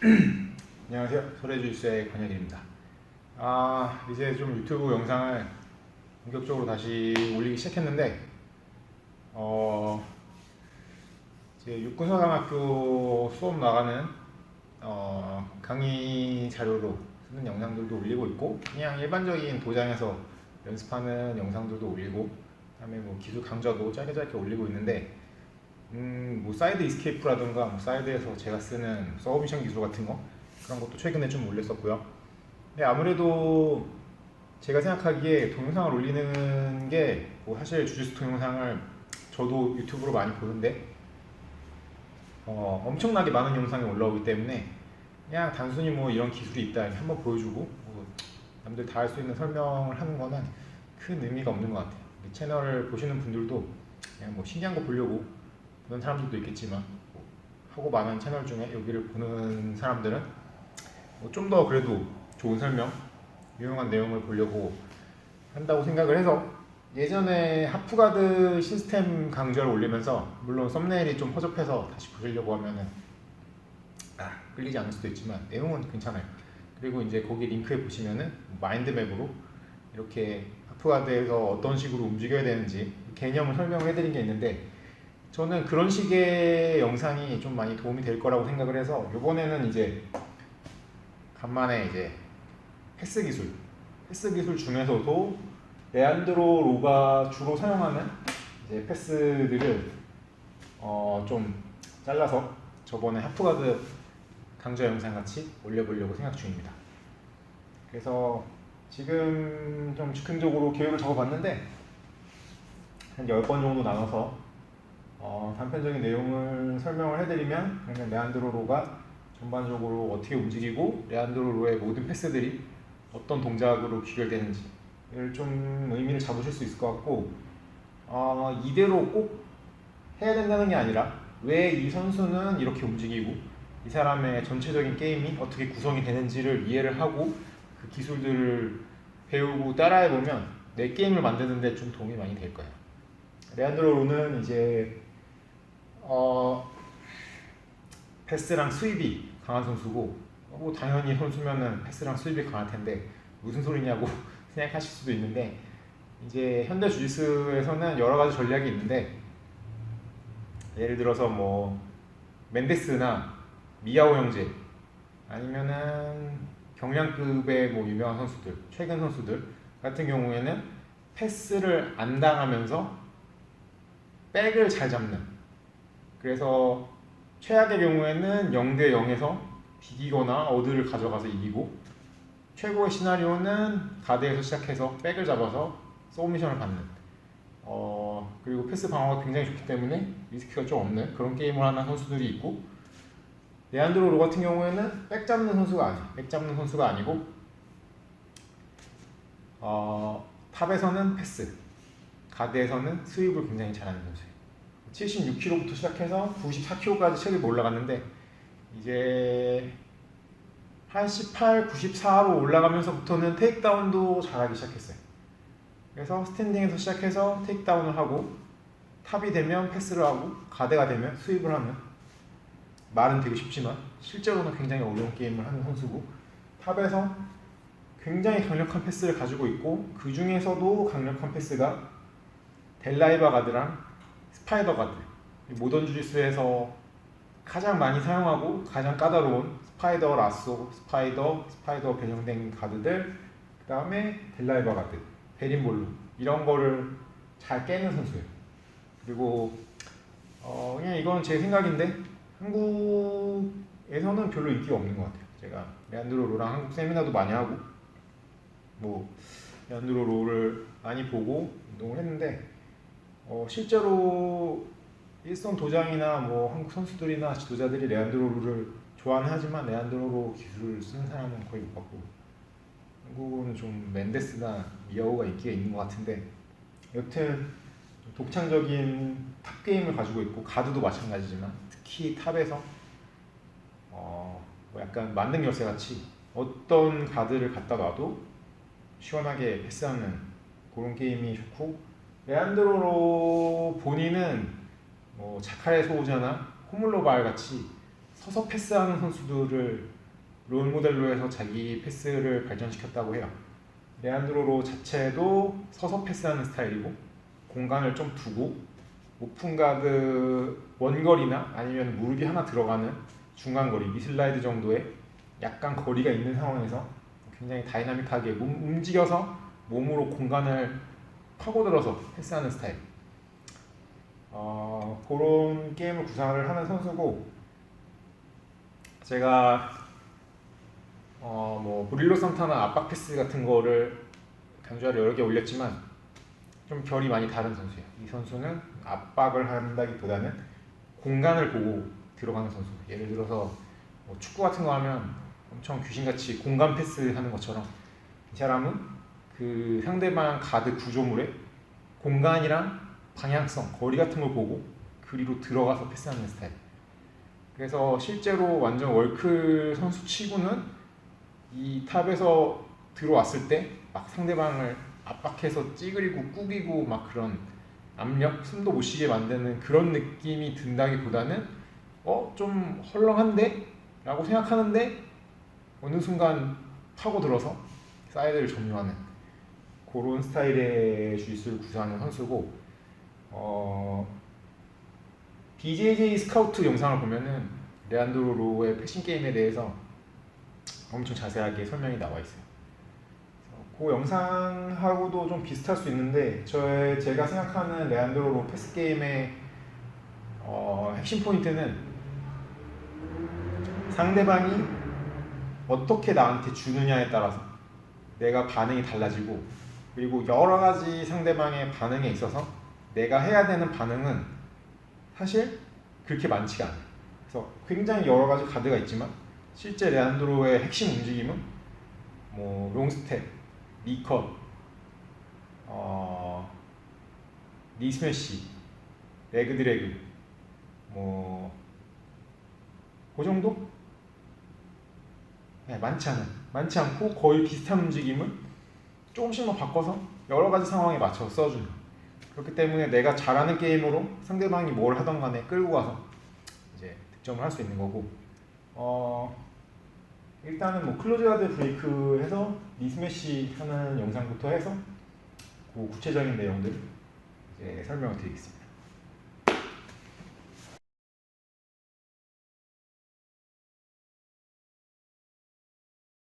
안녕하세요. 소래주스의 권혁입니다. 아 이제 좀 유튜브 영상을 본격적으로 다시 올리기 시작했는데 어 이제 육군사관학교 수업 나가는 어 강의 자료로 쓰는 영상들도 올리고 있고 그냥 일반적인 도장에서 연습하는 영상들도 올리고 그다음에 뭐 기술 강좌도 짧게 짧게 올리고 있는데 음, 뭐 사이드 이스케이프라든가 뭐 사이드에서 제가 쓰는 서브미션 기술 같은 거 그런 것도 최근에 좀 올렸었고요. 근데 아무래도 제가 생각하기에 동영상을 올리는 게 뭐 사실 주짓수 동영상을 저도 유튜브로 많이 보는데 어, 엄청나게 많은 영상이 올라오기 때문에 그냥 단순히 뭐 이런 기술이 있다 한번 보여주고 뭐 남들 다 할 수 있는 설명을 하는 거는 큰 의미가 없는 것 같아요. 이 채널을 보시는 분들도 그냥 뭐 신기한 거 보려고 사람들도 있겠지만 뭐 하고 많은 채널 중에 여기를 보는 사람들은 뭐 좀 더 그래도 좋은 설명, 유용한 내용을 보려고 한다고 생각을 해서 예전에 하프가드 시스템 강좌를 올리면서 물론 썸네일이 좀 허접해서 다시 보시려고 하면은 아, 끌리지 않을 수도 있지만 내용은 괜찮아요. 그리고 이제 거기 링크에 보시면은 마인드맵으로 이렇게 하프가드에서 어떤 식으로 움직여야 되는지 개념을 설명을 해드린 게 있는데 저는 그런 식의 영상이 좀 많이 도움이 될 거라고 생각을 해서 이번에는 이제 간만에 이제 패스 기술, 패스 기술 중에서도 레안드로 로가 주로 사용하는 이제 패스들을 어 좀 잘라서 저번에 하프가드 강좌 영상 같이 올려보려고 생각 중입니다. 그래서 지금 좀 즉흥적으로 계획을 적어봤는데 한 10번 정도 나눠서 어, 단편적인 내용을 설명을 해드리면 그러면 레안드로로가 전반적으로 어떻게 움직이고 레안드로로의 모든 패스들이 어떤 동작으로 귀결되는지를 좀 의미를 잡으실 수 있을 것 같고 어, 이대로 꼭 해야 된다는 게 아니라 왜 이 선수는 이렇게 움직이고 이 사람의 전체적인 게임이 어떻게 구성이 되는지를 이해를 하고 그 기술들을 배우고 따라해 보면 내 게임을 만드는데 좀 도움이 많이 될 거예요. 레안드로 로는 이제 어 패스랑 수입이 강한 선수고 뭐 당연히 선수면은 패스랑 수입이 강할 텐데 무슨 소리냐고 생각하실 수도 있는데 이제 현대 주짓수에서는 여러 가지 전략이 있는데 예를 들어서 뭐 멘데스나 미야오 형제 아니면은 경량급의 뭐 유명한 선수들 최근 선수들 같은 경우에는 패스를 안 당하면서 백을 잘 잡는 그래서 최악의 경우에는 0대 0에서 비기거나 어드를 가져가서 이기고 최고의 시나리오는 가드에서 시작해서 백을 잡아서 서브미션을 받는 어 그리고 패스 방어가 굉장히 좋기 때문에 리스크가 좀 없는 그런 게임을 하는 선수들이 있고 레안드로 로 같은 경우에는 백 잡는 선수가 아니 백 잡는 선수가 아니고 어 탑에서는 패스 가드에서는 스윕을 굉장히 잘하는 선수예요 76kg부터 시작해서 94kg까지 체급이 올라갔는데 이제 88, 94로 올라가면서부터는 테이크다운도 잘하기 시작했어요. 그래서 스탠딩에서 시작해서 테이크다운을 하고 탑이 되면 패스를 하고 가드가 되면 수입을 하는 말은 되게 쉽지만 실제로는 굉장히 어려운 게임을 하는 선수고 탑에서 굉장히 강력한 패스를 가지고 있고 그 중에서도 강력한 패스가 델라이바 가드랑 스파이더 가드 이 모던 주짓수에서 가장 많이 사용하고 가장 까다로운 스파이더 라쏘, 스파이더, 스파이더 변형된 가드들 그 다음에 델라이바 가드, 베린볼로 이런 거를 잘 깨는 선수예요. 그리고 어 그냥 이건 제 생각인데 한국에서는 별로 인기가 없는 것 같아요. 제가 레안드로 로랑 한국 세미나도 많이 하고 뭐 레안드로 로를 많이 보고 운동을 했는데 어, 실제로 일선 도장이나 뭐 한국 선수들이나 지도자들이 레안드로를 좋아는 하지만 레안드로 기술을 쓰는 사람은 거의 못 봤고 한국은 좀 멘데스나 미야오가 인기가 있는 것 같은데 여튼 독창적인 탑 게임을 가지고 있고 가드도 마찬가지지만 특히 탑에서 어, 뭐 약간 만능 열쇠 같이 어떤 가드를 갖다 놔도 시원하게 패스하는 그런 게임이 좋고 레안드로로 본인은 뭐 자카레 소우자나 호물로발 같이 서서 패스하는 선수들을 롤 모델로 해서 자기 패스를 발전시켰다고 해요. 레안드로로 자체도 서서 패스하는 스타일이고 공간을 좀 두고 오픈 가드 원거리나 아니면 무릎이 하나 들어가는 중간 거리 미슬라이드 정도의 약간 거리가 있는 상황에서 굉장히 다이나믹하게 몸, 움직여서 몸으로 공간을 파고들어서 패스하는 스타일. 어, 그런 게임을 구상을 하는 선수고 제가 어, 뭐 브릴로 산타나 압박 패스 같은 거를 강조하를 여러 개 올렸지만 좀 결이 많이 다른 선수예요. 이 선수는 압박을 한다기보다는 공간을 보고 들어가는 선수. 예를 들어서 뭐 축구 같은 거 하면 엄청 귀신같이 공간 패스 하는 것처럼 이 사람은 그 상대방 가드 구조물에 공간이랑 방향성, 거리 같은 걸 보고 그리로 들어가서 패스하는 스타일. 그래서 실제로 완전 월클 선수 치고는 이 탑에서 들어왔을 때 막 상대방을 압박해서 찌그리고 꾸기고 막 그런 압력, 숨도 못 쉬게 만드는 그런 느낌이 든다기보다는 어 좀 헐렁한데? 라고 생각하는데 어느 순간 파고들어서 사이드를 점유하는 그런 스타일의 주짓수를 구사하는 선수고 어 BJJ 스카우트 영상을 보면은 레안드로 로의 패싱 게임에 대해서 엄청 자세하게 설명이 나와 있어요. 그 영상하고도 좀 비슷할 수 있는데 저 제가 생각하는 레안드로 로 패스 게임의 어, 핵심 포인트는 상대방이 어떻게 나한테 주느냐에 따라서 내가 반응이 달라지고 그리고 여러 가지 상대방의 반응에 있어서 내가 해야 되는 반응은 사실 그렇게 많지가 않아요. 그래서 굉장히 여러 가지 카드가 있지만 실제 레안드로의 핵심 움직임은 뭐 롱스텝, 리컷, 어, 리스매시, 레그 드래그, 뭐, 그 정도? 네, 많지 않은, 많지 않고 거의 비슷한 움직임을 조금씩만 바꿔서 여러 가지 상황에 맞춰서 써주는. 그렇기 때문에 내가 잘하는 게임으로 상대방이 뭘 하던 간에 끌고 가서 이제 득점을 할 수 있는 거고, 어, 일단은 뭐 클로즈 가드 브레이크 해서 리스매시 하는 영상부터 해서 그 구체적인 내용들 이제 설명을 드리겠습니다.